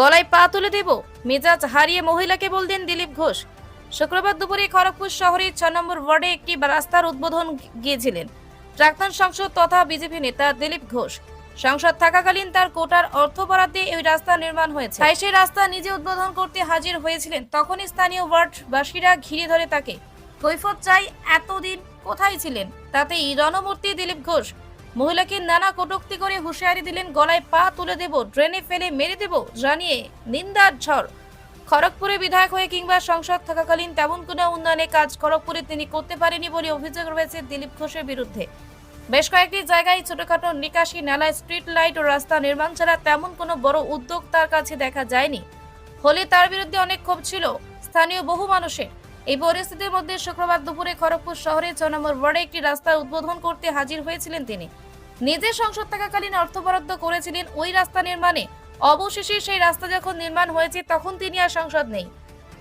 গলায় পা তুলে দেব। মেজাজ হারিয়ে মহিলাকে বললেন দিলীপ ঘোষ। শুক্রবার দুপুরে খড়গপুর শহরের ছ নম্বর ওয়ার্ডে একটি রাস্তার উদ্বোধন গিয়েছিলেন প্রাক্তন সাংসদ তথা বিজেপি নেতা দিলীপ ঘোষ। সংসদ থাকাকালীন তার কোটার অর্থ বরাদ্দে এই রাস্তা নির্মাণ হয়েছে। তাই সেই রাস্তা নিজে উদ্বোধন করতে হাজির হয়েছিলেন। তখনই স্থানীয় ওয়ার্ডবাসীরা ঘিরে ধরে তাকে। কৈফত চাই এতদিন কোথায় ছিলেন? তাতেই রণমূর্তি দিলীপ ঘোষ মহিলাকে নানা কটুক্তি করে হুঁশিয়ারি দিলেন, গলায় পা তুলে দেব, ড্রেনে ফেলে মেরে দেব জানিয়ে নিন্দার ঝড়। খড়গপুরে বিধায়ক হয়ে কিংবা সংসদ থাকাকালীন তেমন কোনো উন্নয়নের কাজ খড়গপুরে তিনি করতে পারেনি বলে অভিযোগ রয়েছে দিলীপ ঘোষের বিরুদ্ধে। বেশ কয়েকটি জায়গায় ছোটখাটো নিকাশি নালায় স্ট্রিট লাইট ও রাস্তা নির্মাণ ছাড়া তেমন কোনো বড় উদ্যোগ তার কাছে দেখা যায়নি। হলে তার বিরুদ্ধে অনেক ক্ষোভ ছিল, স্থানীয় বহু মানুষের। এই পরিস্থিতির মধ্যে শুক্রবার দুপুরে খড়গপুর শহরে ছ নম্বর ওয়ার্ডে একটি রাস্তা উদ্বোধন করতে হাজির হয়েছিলেন তিনি। নিজে সংসদ থাকাকালীন অর্থ বরাদ্দ করেছিলেন ওই রাস্তা নির্মাণে। অবশেষে সেই রাস্তা যখন নির্মাণ হয়েছে, তখন তিনি আর সংসদ নেই।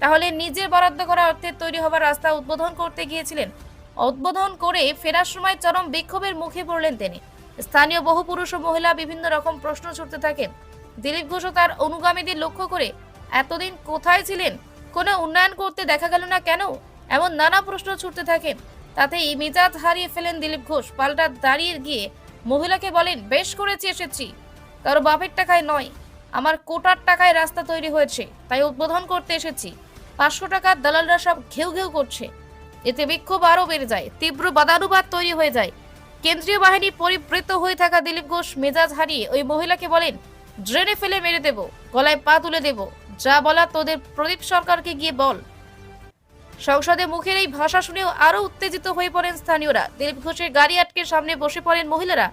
তাহলে নিজের বরাদ্দ করা অর্থে তৈরি হবার রাস্তা উদ্বোধন করতে গিয়েছিলেন। উদ্বোধন করে ফেরার সময় চরম বিক্ষোভের মুখে পড়লেন তিনি। স্থানীয় বহু পুরুষ ও মহিলা বিভিন্ন রকম প্রশ্ন ছুটতে থাকেন। দিলীপ ঘোষও তার অনুগামীদের লক্ষ্য করে, এতদিন কোথায় ছিলেন? কোনো উন্নয়ন করতে দেখা গেল না কেন? এমন নানা প্রশ্ন ছুটতে থাকেন। তাতেই মেজাজ হারিয়ে ফেলেন দিলীপ ঘোষ। পাল্টা দাঁড়িয়ে গিয়ে মহিলাকে বলেন, বেশ করেছি, এসেছি। কারও বাপের টাকায় নয়। আমার কোটার টাকায় রাস্তা তৈরি হয়েছে, তাই উদ্বোধন করতে এসেছি। পাঁচশো টাকার দালালরা সব ঘেউ ঘেউ করছে। এতে বিক্ষোভ আরও বেড়ে যায়, তীব্র বাদানুবাদ তৈরি হয়ে যায়। কেন্দ্রীয় বাহিনী পরিবৃত হয়ে থাকা দিলীপ ঘোষ মেজাজ হারিয়ে ওই মহিলাকে বলেন, ড্রেনে ফেলে মেরে দেব, গলায় পা তুলে দেব। যা বলা তোদের প্রদীপ সরকারকে গিয়ে বল। সংসদে মুখের এই ভাষা শুনেও আরও উত্তেজিত হয়ে পড়েন স্থানীয়রা। দিলীপ ঘোষের গাড়ি আটকে সামনে বসে পড়েন মহিলারা।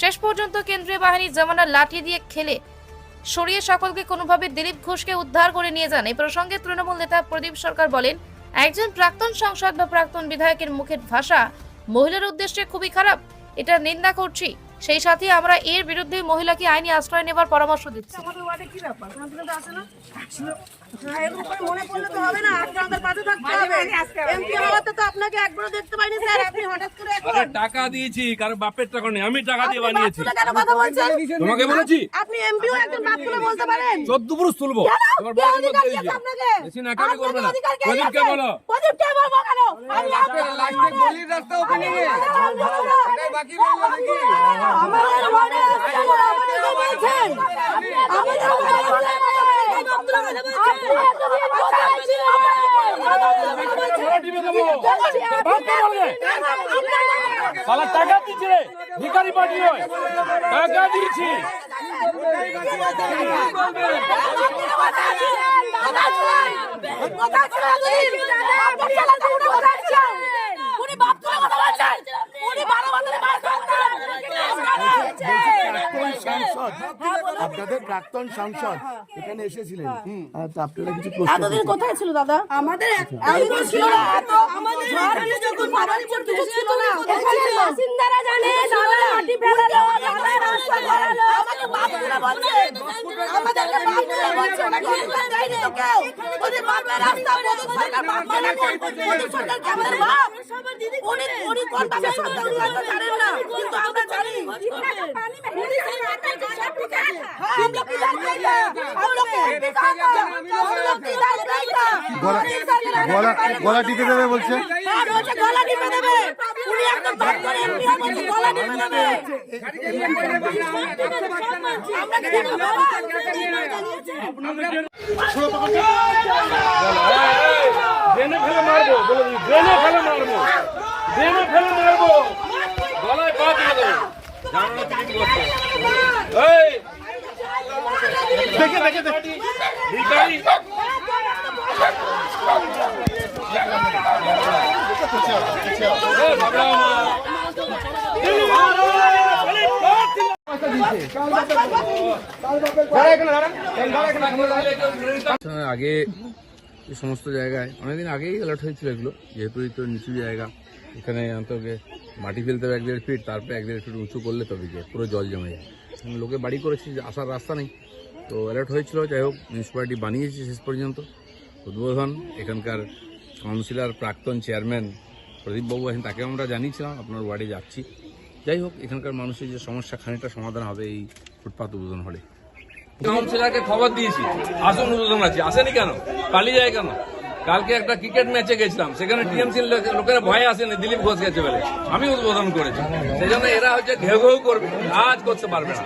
শেষ পর্যন্ত কেন্দ্রীয় বাহিনী জমানার লাঠি দিয়ে খেলে। সরিয়ে সকলকে কোনোভাবে দিলীপ ঘোষকে উদ্ধার করে নিয়ে যান। এই প্রসঙ্গে তৃণমূল নেতা প্রদীপ সরকার বলেন, একজন প্রাক্তন সাংসদ বা প্রাক্তন বিধায়কের মুখের ভাষা মহিলার উদ্দেশ্যে খুবই খারাপ। এটা নিন্দা করছি। সেই সাথে আমরা এর বিরুদ্ধে মহিলাকে আইনি আশ্রয় নেবার পরামর্শ দিচ্ছি। আমাদের ওয়ার্ডে কি ব্যাপার? কোনো আসে না। এরকম করে মনে পড়লে তো হবে না আজকে পাশে থাকতে হবে। এমপি হওয়াতে তো আপনাকে একবারও দেখতে পাইনি স্যার। আপনি হঠাৎ করে আরে টাকা দিয়েছি কারও বাপের টাকা নেই আমি টাকা দিয়ে বানিয়েছি। তুলে কেন কথা বলছেন? তোমাকে বলেছি। আপনি এমপিও একজন বাপ তুলে বলতে পারেন? চোদ্দ পুরুষ তুলবো। তোমার কে বলতে দিয়েছি। আপনাকে? বেশি নাকামি করবে না। কে বলব কেন? আমি আপনাকে গলির রাস্তা ওপেনিং বাকি রইল নাকি? আমাদের ওয়ার্ডে আমাদেরকে বলছেন। আমাদের ওয়ার্ডে কথা টাকা দিচ্ছে রে ভিখারি পার্টি টাকা দিয়েছি প্রাক্তন আপনাদের প্রাক্তন সাংসদ এখানে এসেছিলেন। তা আপনারা কিছু প্রশ্ন এতদিন কোথায় ছিল দাদা? আমাদের একদিন ছিল না এত আমাদের যখন কিছু ছিল না। এখানে বাসিন্দারা জানে মাটি ফেলালো নালা রাস্তা করালো আমাকে বাপ তুলে বলছে আমাদেরকে বাপ তুলে বলছে ওনাকে অধিকার দেয়নি তো কেউ ওদের বাপের রাস্তা মোদী সরকার বাপ মানে মোদী সরকার কি আমাদের বাপ উনি উনি কোন বাপের সন্তান উনি হয়তো জানেন না কিন্তু আমরা জানি হ্যাঁ, हम लोग किधर गए थे? हम लोग के एमपी कहाँ था? हम लोग किधर गए थे? গলা গলা গলা টিপে দেবে বলছে হ্যাঁ, বলছে গলা টিপে দেবে। উনি একদম করে MP বলছে গলা টিপে দেবে। আমরা কি জানি বাবা? ড্রেনে ফেলে মারবো বলে দিই ড্রেনে ফেলে মারবো। ড্রেনে ফেলে মারবো। গলায় পা তুলে দেবো। জানো না তুমি এই! দেখে দেখে দেখে। ভিখারি আগে এই সমস্ত জায়গায়, অনেকদিন আগেই অ্যালার্ট হয়েছিল এগুলো, যেহেতু এই তো নিচু জায়গা, এখানে অন্তকে মাটি ফেলতে হবে এক দেড় ফিট তারপরে এক দেড় ফিট উঁচু করলে তবে গিয়ে পুরো জল জমে যায়। লোকে বাড়ি করেছে, আসার রাস্তা নেই। তো অ্যালার্ট হয়েছিল, যাই হোক মিউনিসিপ্যালিটি বানিয়েছে শেষ পর্যন্ত। উদ্বোধন, এখানকার কাউন্সিলর, প্রাক্তন চেয়ারম্যান প্রদীপবাবু আছেন, তাকে আমরা জানিয়েছিলাম, আপনার ওয়ার্ডে যাচ্ছি। যাই হোক, এখানকার মানুষের যে সমস্যা, খানিকটা সমাধান হবে এই ফুটপাত উদ্বোধন হলে। কাউন্সিলরকে খবর দিয়েছি। আসুন উদ্বোধন আছে আসেনি কেন? পালিয়ে যায় কেন? কালকে একটা ক্রিকেট ম্যাচে গেছিলাম, সেখানে টিএমসি লোকেরা ভয়ে আসেনি, দিলীপ ঘোষ গেছে বলে। আমি উদ্বোধন করেছি। সেই জন্য এরা হচ্ছে ঘেউ ঘেউ করবে আজ করতে পারবে না।